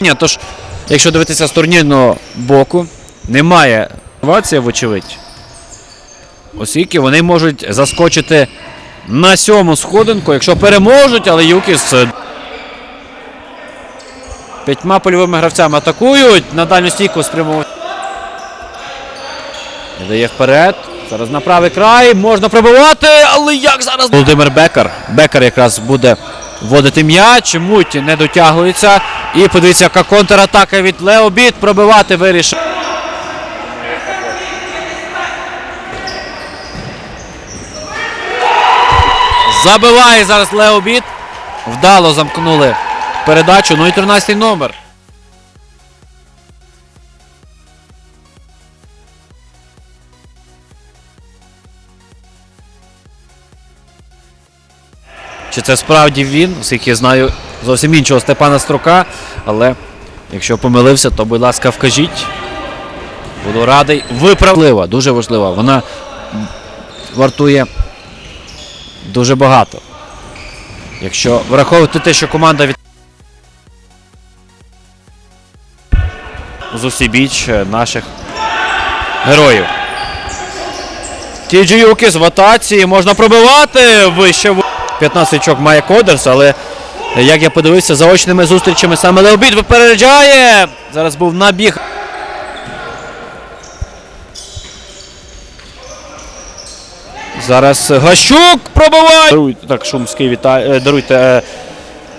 Ні, тож, якщо дивитися з турнірного боку, немає мотивації, вочевидь. Оскільки вони можуть заскочити на сьому сходинку, якщо переможуть, але Юкіс п'ятьма польовими гравцями атакують. На дальню стійку спрямовують. Дає вперед. Зараз на правий край. Можна пробивати, але як зараз. Володимир Бекар. Бекар якраз буде вводити м'яч. Муті не дотягується. І подивіться, яка контратака від Лео Біт. Пробивати вирішив. Забиває зараз Лео Біт. Вдало замкнули передачу. Ну і 13 номер. Чи це справді він, оскільки я знаю зовсім іншого Степана Строка. Але якщо помилився, то будь ласка, вкажіть. Буду радий. Виправлива, дуже важлива. Вона вартує дуже багато. Якщо враховувати те, що команда від зусібіч наших героїв. Тіджі Юкіс в атаці можна пробивати вище. В- 15 очок має Кодерс, але е, як я подивився за очними зустрічами, саме Леобід випереджає. Зараз був набіг. Зараз Гащук пробиває. Даруйте, так, Шумський вітає. е, Даруйте. е,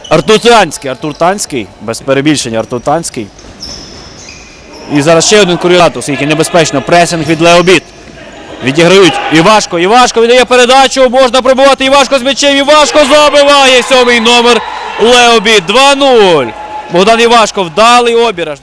Артур Танський, Артур Танський, без перебільшення Артур Танський. І зараз ще один куріат, оскільки небезпечно. Пресинг від Леобіт. Відіграють Івашко. Івашко віддає передачу. Можна пробувати Івашко з м'ячем. Івашко забиває сьомий номер Леобіт. 2-0. Богдан Івашко вдалий обіраж.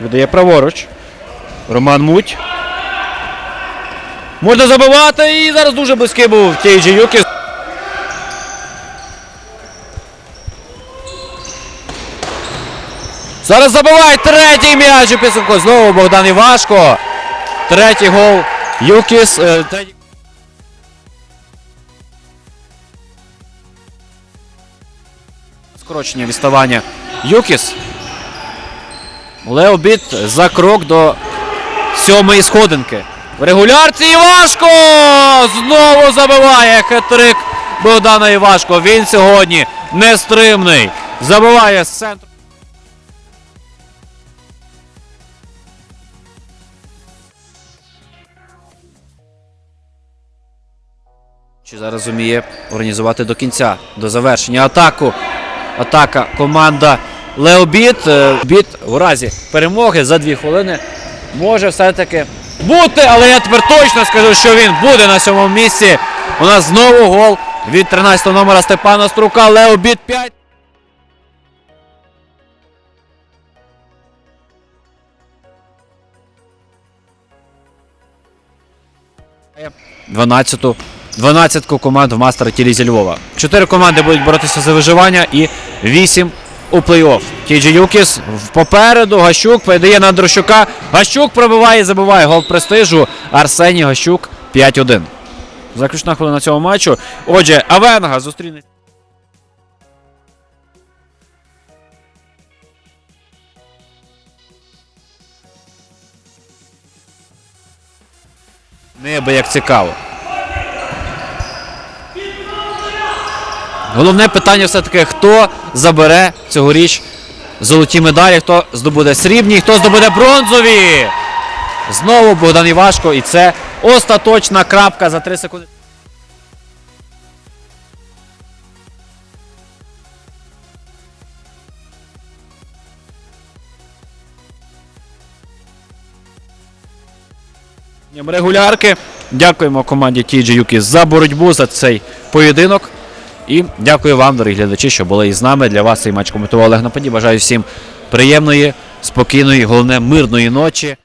Видає праворуч. Роман Муть. Можна забивати і зараз дуже близький був Тейджі Юкіс. Зараз забиває третій м'яч у підсумку. Знову Богдан Івашко. Третій гол Юкіс. е, третій- Скорочення відставання Юкіс. Лео Біт за крок до сьомої сходинки. В регулярці Івашко! Знову забиває хет-трик Богдана Івашко. Він сьогодні нестримний. Забиває з центру. Чи зараз зуміє організувати до кінця, до завершення атаку. Атака команда Леобіт. Е, Біт у разі перемоги за дві хвилини може все-таки бути, але я тепер точно скажу, що він буде на сьомому місці. У нас знову гол від 13-го номера Степана Струка. Леобіт 5. Дванадцяту. Дванадцятку команд в мастер тілі зі Львова. Чотири команди будуть боротися за виживання і вісім у плей-офф. Тіджі Юкіс попереду. Гащук передає на Андрощука. Гащук пробиває і забиває гол престижу. Арсеній Гащук 5-1. Заключна хвилина цього матчу. Отже, Авенга зустріне. Небо як цікаво. Головне питання все-таки, хто забере цьогоріч золоті медалі, хто здобуде срібні, хто здобуде бронзові. Знову Богдан Івашко, і це остаточна крапка за 3 секунди. Регулярки. Дякуємо команді TG Юкі за боротьбу за цей поєдинок. І дякую вам, дорогі глядачі, що були із нами. Для вас цей матч коментував Олег Нападі. Бажаю всім приємної, спокійної, головне мирної ночі.